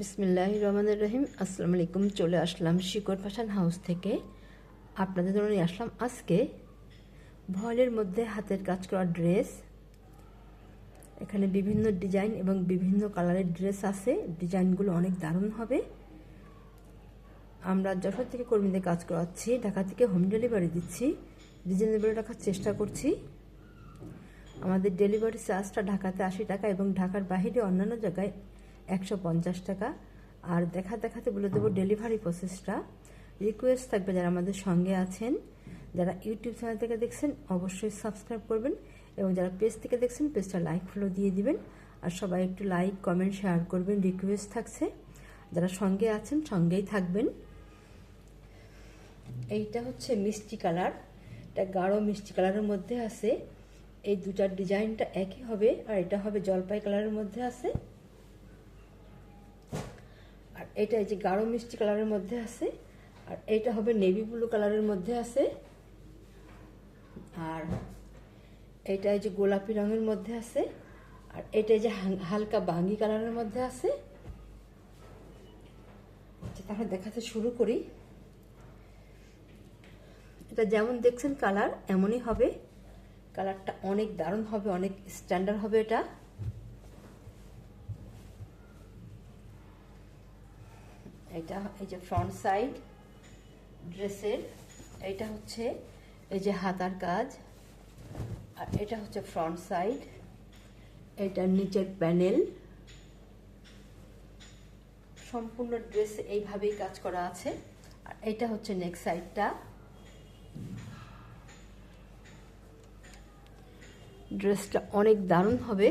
বিসমিল্লাহ রহমানুর রহিম। আসসালামু আলাইকুম, চলে আসলাম শিকড় ফ্যাশন হাউস থেকে। আপনাদের জন্য নিয়ে আসলাম আজকে ভয়েলের মধ্যে হাতের কাজ করা ড্রেস। এখানে বিভিন্ন ডিজাইন এবং বিভিন্ন কালারের ড্রেস আছে। ডিজাইনগুলো অনেক দারুণ হবে। আমরা যশোর থেকে কর্মীদের কাজ করাচ্ছি, ঢাকা থেকে হোম ডেলিভারি দিচ্ছি। রিজনেবল রাখার চেষ্টা করছি। আমাদের ডেলিভারি চার্জটা ঢাকাতে আশি টাকা এবং ঢাকার বাইরে অন্যান্য জায়গায় একশো পঞ্চাশ টাকা। আর দেখা দেখাতে বলে দেবো ডেলিভারি প্রসেসটা। রিকোয়েস্ট থাকবে যারা আমাদের সঙ্গে আছেন, যারা ইউটিউব চ্যানেল থেকে দেখছেন, অবশ্যই সাবস্ক্রাইব করবেন এবং যারা পেজ থেকে দেখছেন পেজটা লাইক ফলো দিয়ে দিবেন। আর সবাই একটু লাইক কমেন্ট শেয়ার করবেন রিকোয়েস্ট থাকছে। যারা সঙ্গে আছেন, সঙ্গেই থাকবেন। এইটা হচ্ছে মিষ্টি কালার। এটা গাঢ় মিষ্টি কালারের মধ্যে আছে। এই দুটার ডিজাইনটা একই হবে, আর এটা হবে জলপাই কালারের মধ্যে আছে। এটা এই যে গাঢ় মিষ্টি কালারের মধ্যে আছে, আর এটা হবে নেভি ব্লু কালারের মধ্যে আছে, আর এটা এই যে গোলাপি রঙের মধ্যে আছে, আর এটা যে হালকা বাঙ্গি কালারের মধ্যে আছে। আচ্ছা তাহলে দেখাতে শুরু করি। এটা যেমন দেখছেন কালার, এমনই হবে। কালারটা অনেক দারুণ হবে, অনেক স্ট্যান্ডার্ড হবে এটা। এটা, এই যে ফ্রন্ট সাইড ড্রেসের এটা হচ্ছে এই যে হাতার কাজ, আর এটা হচ্ছে ফ্রন্ট সাইড এটা নিচের প্যানেল সম্পূর্ণ ড্রেস এইভাবেই কাজ করা আছে। আর এটা হচ্ছে নেক সাইডটা ড্রেসটা অনেক দারুণ হবে।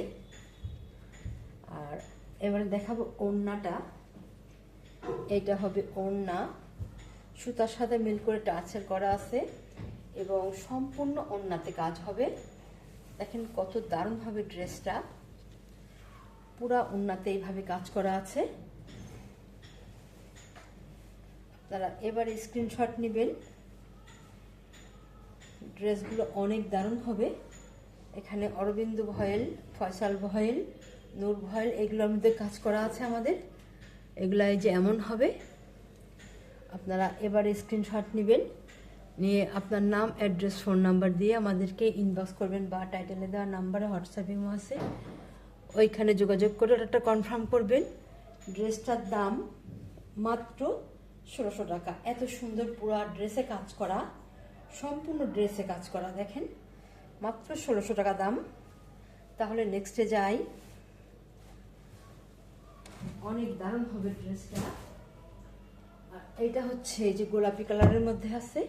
আর এবারে দেখাবো ওড়নাটা। এটা হবে ওড়না। সুতার সাথে মিল করে টাচের করা আছে এবং সম্পূর্ণ ওড়নাতে কাজ হবে। দেখেন কত দারুণ হবে ড্রেসটা। পুরা ওড়নাতে এইভাবে কাজ করা আছে। তারা এবারে স্ক্রিনশট নেবেন। ড্রেসগুলো অনেক দারুণ হবে। এখানে Arabinda voile, Faisal voile, Noor voile, এগুলোর মধ্যে কাজ করা আছে আমাদের। এগুলো এই যে এমন হবে, আপনারা এবারে স্ক্রিনশট নেবেন, নিয়ে আপনার নাম অ্যাড্রেস ফোন নাম্বার দিয়ে আমাদেরকে ইনবক্স করবেন বা টাইটেলে দেওয়া নাম্বারে হোয়াটসঅ্যাপেও আছে। ওইখানে যোগাযোগ করে একটা কনফার্ম করবেন। ড্রেসটার দাম মাত্র ষোলোশো টাকা। এত সুন্দর পুরো ড্রেসে কাজ করা, সম্পূর্ণ ড্রেসে কাজ করা, দেখেন। মাত্র ষোলোশো টাকা দাম। তাহলে নেক্সটে যাই। অনেক দারুণ হবে ড্রেসটা আর এইটা হচ্ছে এই যে গোলাপি কালারের মধ্যে আছে।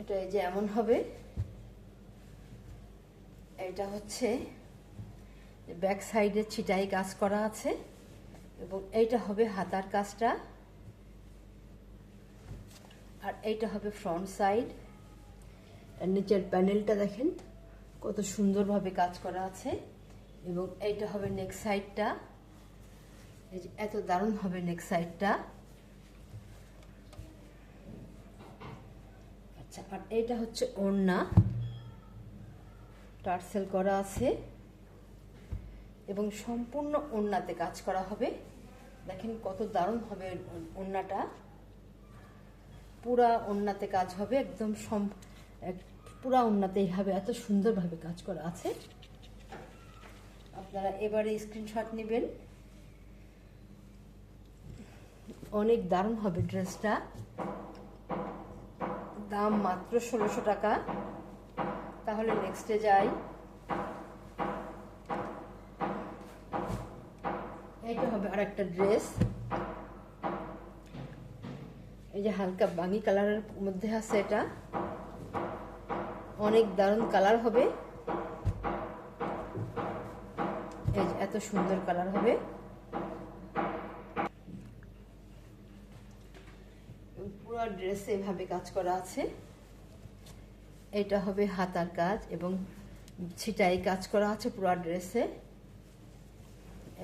এটা এই যে এমন হবে। এটা হচ্ছে ব্যাক সাইডে ছিটাই কাজ করা আছে এবং এইটা হবে হাতার কাজটা। আর এইটা হবে ফ্রন্ট সাইড আর নিচের প্যানেলটা দেখেন, কত সুন্দরভাবে কাজ করা আছে। এবং এইটা হবে নেক সাইডটা এত দারুণ হবে নেক সাইডটা আচ্ছা আর এইটা হচ্ছে ওড়না। টার্সেল করা আছে। এবং সম্পূর্ণ ওড়নাতে কাজ করা হবে। দেখেন কত দারুণ হবে ওড়নাটা। পুরা ওড়নাতে কাজ হবে, একদম সম পুরা ওড়নাতে হবে। এত সুন্দরভাবে কাজ করা আছে। আপনারা এবারে স্ক্রিনশট নেবেন। অনেক দারুণ হবে ড্রেসটা। দাম মাত্র ষোলোশো টাকা। তাহলে নেক্সটে যাই। এইটা হবে আর একটা ড্রেস। এই যে হালকা বাঙি কালারের মধ্যে আছে এটা। অনেক দারুণ কালার হবে। সুন্দর কালার হবে। পুরো ড্রেসে এভাবে কাজ করা আছে। এটা হবে হাতার কাজ এবং ছিটাই কাজ করা আছে পুরো ড্রেসে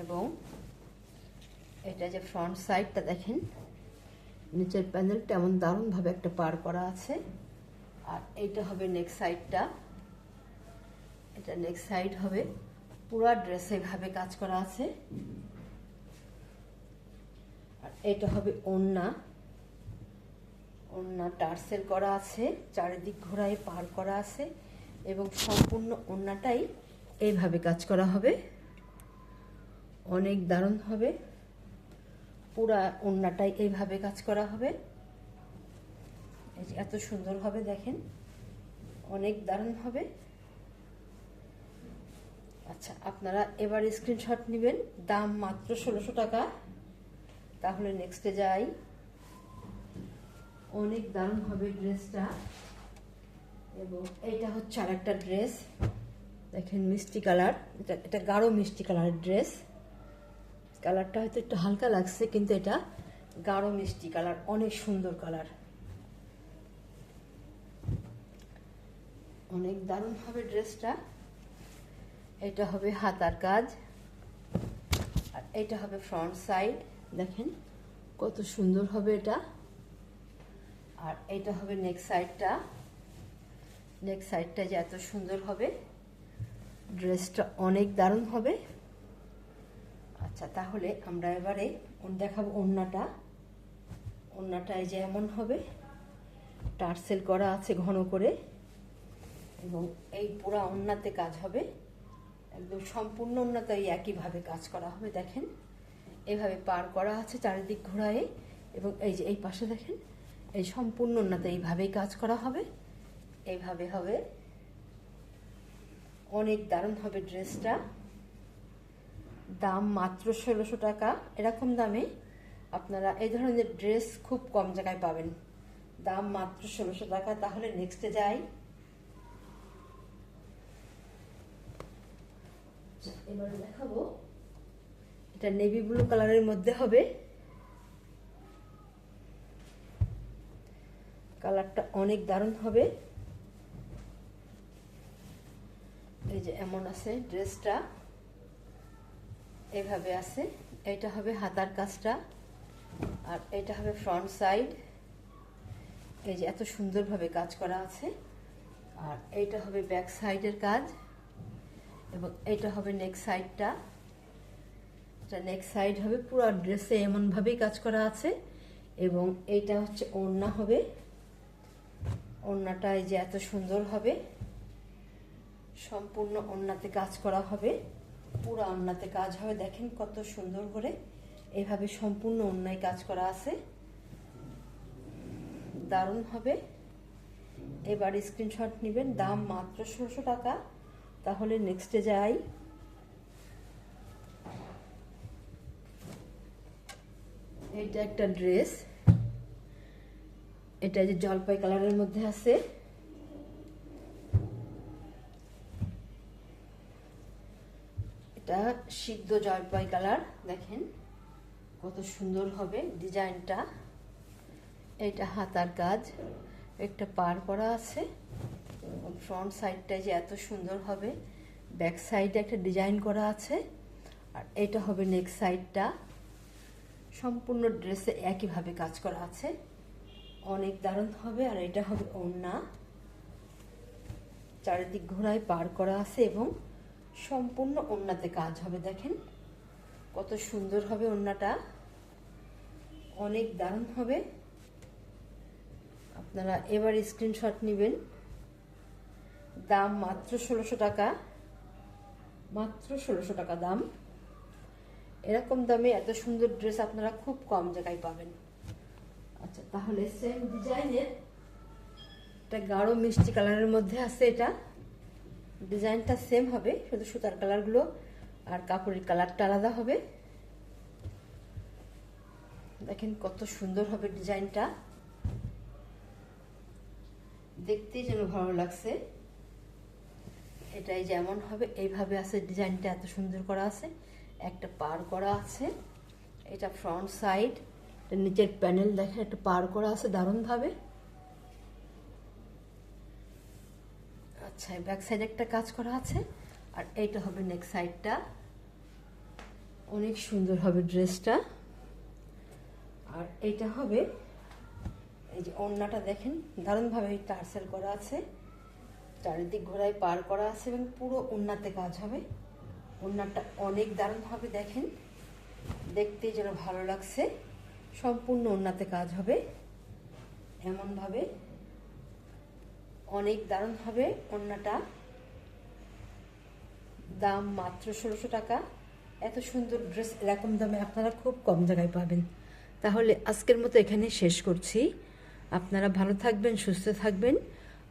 এবং এটা যে ফ্রন্ট সাইডটা দেখেন, নিচের প্যানেলটা এমন দারুণভাবে একটা পার করা আছে। আর এইটা হবে নেক্সট সাইডটা এটা নেক্সট সাইড হবে পুরো ড্রেসে এভাবে কাজ করা আছে। আর এটা হবে ওন্না ওন্না টার্সেল করা আছে, চারিদিক ঘোরায় পার করা আছে এবং সম্পূর্ণ ওন্নাটাই এইভাবে কাজ করা হবে। অনেক দারুণ হবে। পুরা ওন্নাটাই এইভাবে কাজ করা হবে। এত সুন্দর হবে দেখেন। অনেক দারুণ হবে। আচ্ছা আপনারা এবার স্ক্রিনশট নেবেন। দাম মাত্র ষোলোশো টাকা। তাহলে নেক্সটে যাই। অনেক দারুণ হবে ড্রেসটা এবং এইটা হচ্ছে আর একটা ড্রেস দেখেন মিষ্টি কালার। এটা এটা গাঢ় মিষ্টি কালারের ড্রেস কালারটা হয়তো একটু হালকা লাগছে, কিন্তু এটা গাঢ় মিষ্টি কালার, অনেক সুন্দর কালার। অনেক দারুণ হবে ড্রেসটা এটা হবে হাতার কাজ, আর এটা হবে ফ্রন্ট সাইড দেখেন কত সুন্দর হবে এটা। আর এটা হবে নেক সাইডটা নেক সাইডটা যে এত সুন্দর হবে ড্রেসটা অনেক দারুণ হবে। আচ্ছা তাহলে আমরা এবারে দেখাবো ওড়নাটা এই যে এমন হবে, টার্সেল করা আছে ঘন করে, এবং এই পুরা ওড়নাতে কাজ হবে। একদম সম্পূর্ণ ওড়নাতে এই একইভাবে কাজ করা হবে, দেখেন। এভাবে পার করা আছে চারিদিক ঘোরায়ে, এবং এই যে এই পাশে দেখেন, এই সম্পূর্ণ ওড়নাতে এইভাবেই কাজ করা হবে। এইভাবে হবে। অনেক দারুণ হবে ড্রেসটা। দাম মাত্র ষোলোশো টাকা। এরকম দামে আপনারা এই ধরনের ড্রেস খুব কম জায়গায় পাবেন। দাম মাত্র ষোলোশো টাকা। তাহলে নেক্সটে যাই। এবারে দেখাবো। এটা নেভি ব্লু কালারের মধ্যে হবে। কালারটা অনেক দারুণ হবে। এই যে এমন আছে ড্রেসটা। এভাবে আছে। এটা হবে হাতার কাজটা। আর এটা হবে ফ্রন্ট সাইড এই যে এত সুন্দরভাবে কাজ করা আছে। আর এইটা হবে ব্যাক সাইডের কাজ। এবং এটা হবে নেক সাইডটা এটা নেক সাইড হবে, পুরো ড্রেসে এমনভাবেই কাজ করা আছে। এবং এইটা হচ্ছে ওড়না হবে। ওড়নাটা এই যে এত সুন্দর হবে। সম্পূর্ণ ওড়নাতে কাজ করা হবে। পুরো ওড়নাতে কাজ হবে। দেখেন কত সুন্দর করে এভাবে সম্পূর্ণ অন্যায় কাজ করা আছে। দারুণ হবে। এবার স্ক্রিনশট নেবেন। দাম মাত্র ষোলোশো টাকা। তাহলে নেক্সটে যাই। এটা একটা ড্রেস এটা যে জলপাই কালারের মধ্যে আছে। এটা সিদ্ধ জলপাই কালার, দেখেন। কত সুন্দর হবে ডিজাইনটা। এটা হাতার কাজ। একটা পার করা আছে। ফ্রন্ট সাইডটা যে এত সুন্দর হবে ব্যাক সাইডে একটা ডিজাইন করা আছে, আর এটা হবে নেক সাইডটা সম্পূর্ণ ড্রেসে একইভাবে কাজ করা আছে। অনেক দারুণ হবে, আর এটা হবে ওড়না। চারিদিক ঘোড়ায় পার করা আছে এবং সম্পূর্ণ ওড়নাতে কাজ হবে, দেখেন। কত সুন্দর হবে ওড়নাটা। অনেক দারুণ হবে। আপনারা এবার স্ক্রিনশট নেবেন। দাম মাত্র ষোলোশো টাকা। মাত্র ষোলোশো টাকা দাম। এরকম দামে এত সুন্দর ড্রেস আপনারা খুব কম জায়গায় পাবেন। আচ্ছা তাহলে সেম ডিজাইনের একটা গাঢ় মিষ্টি কালারের মধ্যে আছে এটা। ডিজাইনটা সেম হবে, শুধু সুতার কালারগুলো আর কাপড়ের কালারটা আলাদা হবে। দেখেন কত সুন্দর হবে ডিজাইনটা। দেখতেই যেন ভালো লাগছে। এটাই যেমন হবে, এইভাবে আছে, ডিজাইনটা এত সুন্দর করা আছে, একটা পার করা আছে, এটা ফ্রন্ট সাইড নিচের প্যানেল দেখেন, একটা পার করা আছে দারুণভাবে। আচ্ছা ব্যাক সাইডে একটা কাজ করা আছে, আর এইটা হবে নেক সাইডটা অনেক সুন্দর হবে ড্রেসটা। আর এইটা হবে, এই যে ওড়নাটা দেখেন, দারুণভাবে এই টার্সেল করা আছে। চারিদিক ঘোড়ায় পার করা আছে এবং পুরো ওড়নাতে কাজ হবে। ওড়নাটা অনেক দারুণ হবে দেখেন। দেখতে যেন ভালো লাগছে। সম্পূর্ণ ওড়নাতে কাজ হবে। এমনভাবে অনেক দারুণ হবে ওড়নাটা দাম মাত্র ষোলোশো টাকা। এত সুন্দর ড্রেস, এরকম দামে আপনারা খুব কম জায়গায় পাবেন। তাহলে আজকের মতো এখানে শেষ করছি। আপনারা ভালো থাকবেন, সুস্থ থাকবেন।